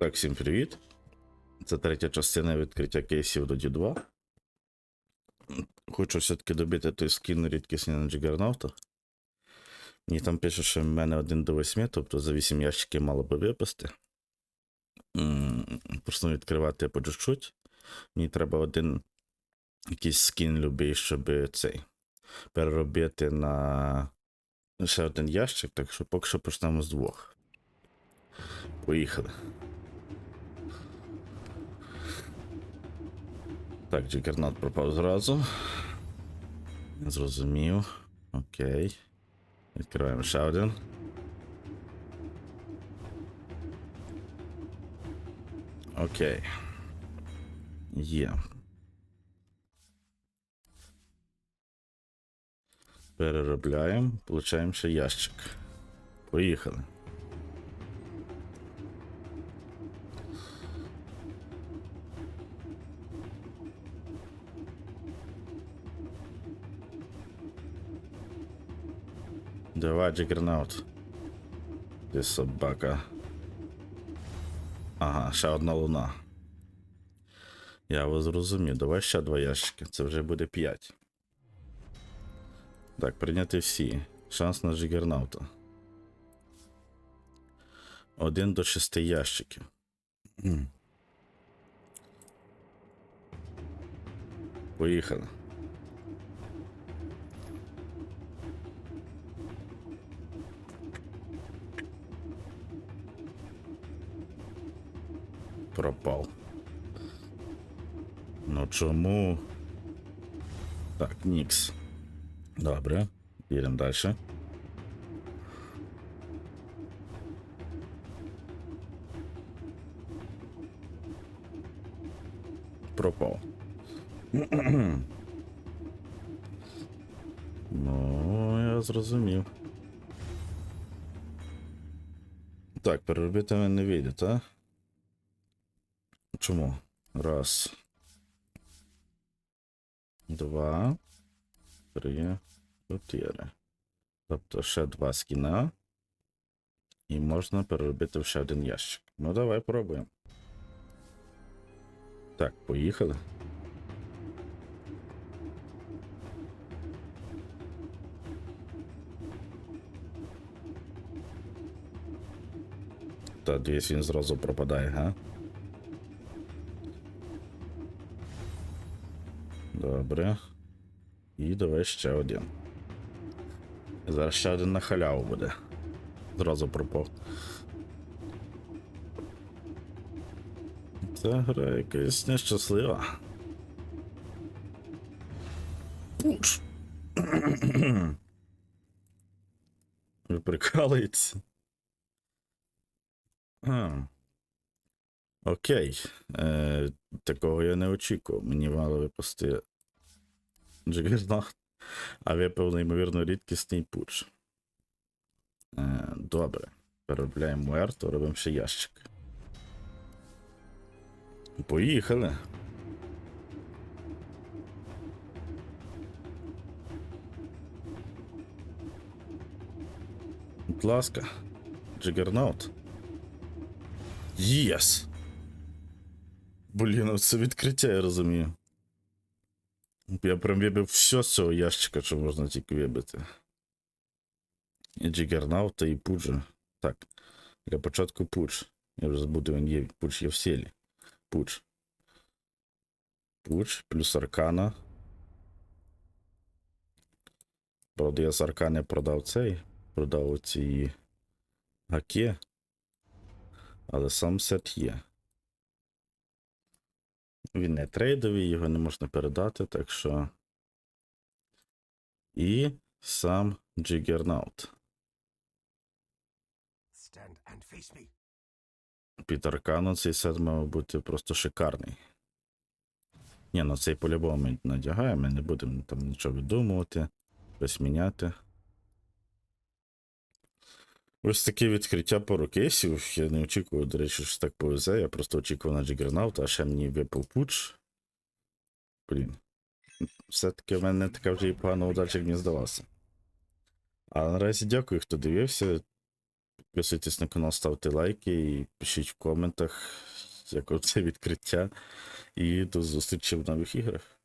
Так, всім привіт. Це третя частина відкриття кейсів до D2. Хочу все-таки добити той скін рідкісний на Джигернаута. Мені там пише, що в мене 1 до 8, тобто за 8 ящиків мало би випасти. Просто відкривати по чуть-чуть. Мені треба один якийсь скін любий, щоб цей переробити на ще один ящик, так що поки що почнемо з двох. Поїхали. Так, Джигернат пропав зразу. Зрозумів. Окей. Відкриваємо ще один. Окей. Є. Переробляємо, получаємо ще ящик. Поїхали. Давай, Джигернаут. Ти собака. Ага, ще одна луна. Я вас зрозумів. Давай ще два ящики. Це вже буде 5. Так, прийняти всі. Шанс на Джигернаута. Один до шести ящиків. Поїхали. Пропав. Ну чому? Так, Нікс. Добре. Їдемо далі. Пропав. ну, я зрозумів. Так, переробити мене не вийде, так? Чому? Раз. Два. Три. Чотири. Тобто ще два скіна. І можна переробити в ще один ящик. Ну, давай пробуємо. Так, поїхали. Та десь він зразу пропадає, га? Добре. І давай ще один. Зараз ще один на халяву буде. Зразу пропав. Ця гра якась нещаслива. Пуч. Ви прикалуєтеся? А. Окей. Е, такого я не очікував. Мені мало випасти Джигернат, а випав неймовірно рідкісний пуч. Е, добре. Переробляємо Муерту, робимо ще ящик. Поїхали. Будь ласка. Джигернаут. Єс! Блін, ну це відкриття, я розумію. Я прям вибив все з цього ящика, що можна тільки вибити. І Джигернаута, і Пуджа. Так. Для початку Пудж. Я вже забуду, він є. Пудж є в сілі. Пудж. Пудж плюс Аркана. Правда, я з Аркани продав цей. Продав оці гаки. Але сам сет є. Він не трейдовий, його не можна передати, так що. І сам Джигернаут. Під Аркану цей сет мав бути просто шикарний. Ні, ну цей по-любому ми надягаємо, ми не будемо там нічого видумувати, щось міняти. Ось таке відкриття пару кейсів. Я не очікував, до речі, що так повезе. Я просто очікував на Джигернаута, а ще мені випав пуч. Блін. Все-таки в мене така вже і погана удача, як мені здалося. А наразі дякую, хто дивився. Підписуйтесь на канал, ставте лайки і пишіть в коментах, як це відкриття. І до зустрічі в нових іграх.